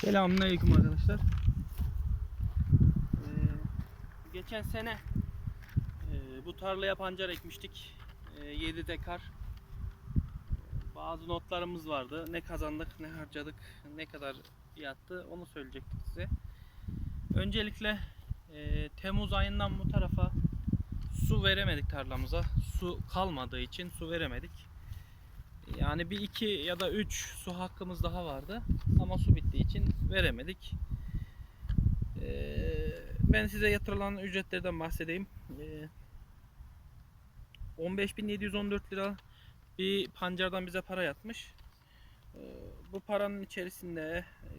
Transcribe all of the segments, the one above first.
Selamünaleyküm arkadaşlar. Ee, geçen sene e, bu tarlaya pancar ekmiştik. E, 7 dekar. Bazı notlarımız vardı. Ne kazandık, ne harcadık, ne kadar yattı onu söyleyecektik size. Öncelikle e, Temmuz ayından bu tarafa su veremedik tarlamıza. Su kalmadığı için su veremedik. Yani bir iki ya da üç su hakkımız daha vardı. Ama su bittiği için veremedik. Ee, ben size yatırılan ücretlerden bahsedeyim. Ee, 15.714 lira bir pancardan bize para yatmış. Ee, bu paranın içerisinde e,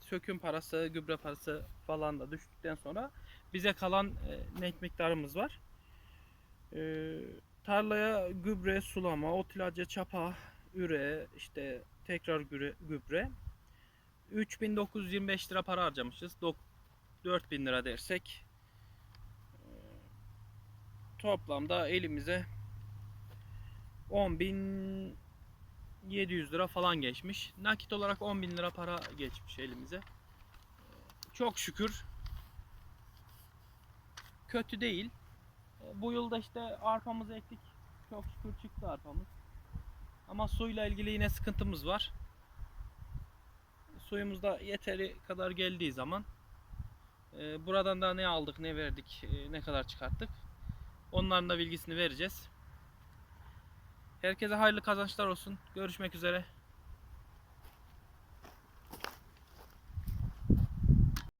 söküm parası, gübre parası falan da düştükten sonra bize kalan e, net miktarımız var. Ee, tarlaya gübre, sulama, ot ilacı, çapa, üre, işte tekrar gübre, gübre. 3925 lira para harcamışız. Dok- 4000 lira dersek e, toplamda elimize 10.700 lira falan geçmiş. Nakit olarak 10.000 lira para geçmiş elimize. E, Çok şükür kötü değil. E, Bu yılda işte arpamızı ektik. Çok şükür çıktı arpamız. Ama suyla ilgili yine sıkıntımız var. Suyumuz da yeteri kadar geldiği zaman e, buradan da ne aldık, ne verdik, e, ne kadar çıkarttık. Onların da bilgisini vereceğiz. Herkese hayırlı kazançlar olsun. Görüşmek üzere.